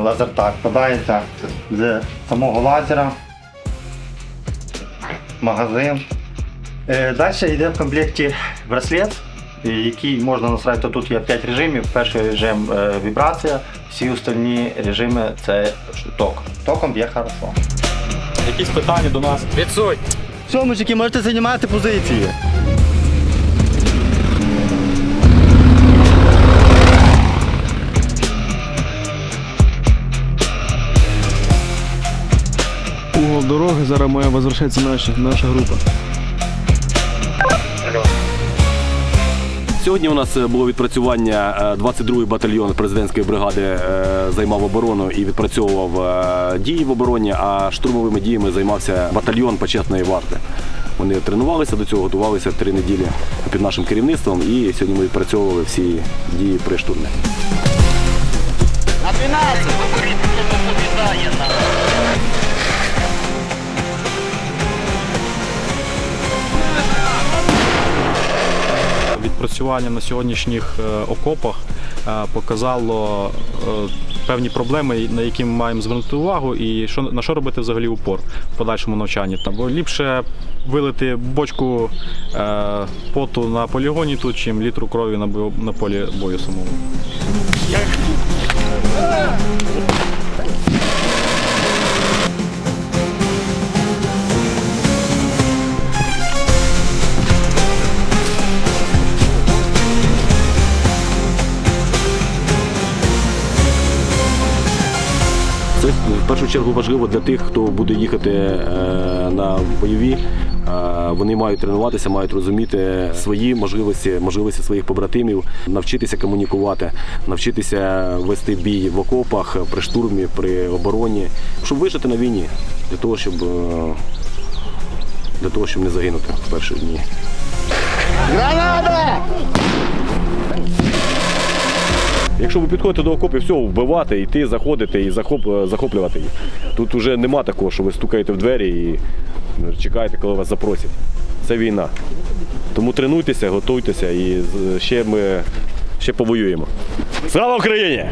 лазертак складається з самого лазера, магазин. Далі йде в комплекті браслет, е, який можна настраювати. Тут є 5 режимів. Перший режим е, вібрація, всі остальні режими це ток. Током б'є хорошо. Якісь питання до нас? Відсунь! Все, мужики, можете займати позиції. Угол дороги зараз має возвращатися наша, наша група. Сьогодні у нас е, було відпрацювання. е, 22-й батальйон президентської бригади е, займав оборону і відпрацьовував е, дії в обороні, а штурмовими діями займався батальйон почесної варти. Вони тренувалися до цього, готувалися три неділі під нашим керівництвом, і сьогодні ми відпрацьовували всі дії при штурмі. Відпрацювання на сьогоднішніх е, окопах е, показало е, певні проблеми, на які ми маємо звернути увагу, і що на що робити взагалі упор в подальшому навчанні. Там бо ліпше вилити бочку поту на полігоні тут, чим літру крові на полі бою самому. Це в першу чергу важливо для тих, хто буде їхати е, на бойові. Е, Вони мають тренуватися, мають розуміти свої можливості, можливості своїх побратимів, навчитися комунікувати, навчитися вести бій в окопах, при штурмі, при обороні, щоб вижити на війні, для того, щоб, е, для того, щоб не загинути в перші дні. Якщо ви підходите до окопів, все, вбивати, йти, заходити і захоп, е, захоплювати їх. Тут вже нема такого, що ви стукаєте в двері і ну, чекаєте, коли вас запросять. Це війна. Тому тренуйтеся, готуйтеся і ще ми ще повоюємо. Слава Україні!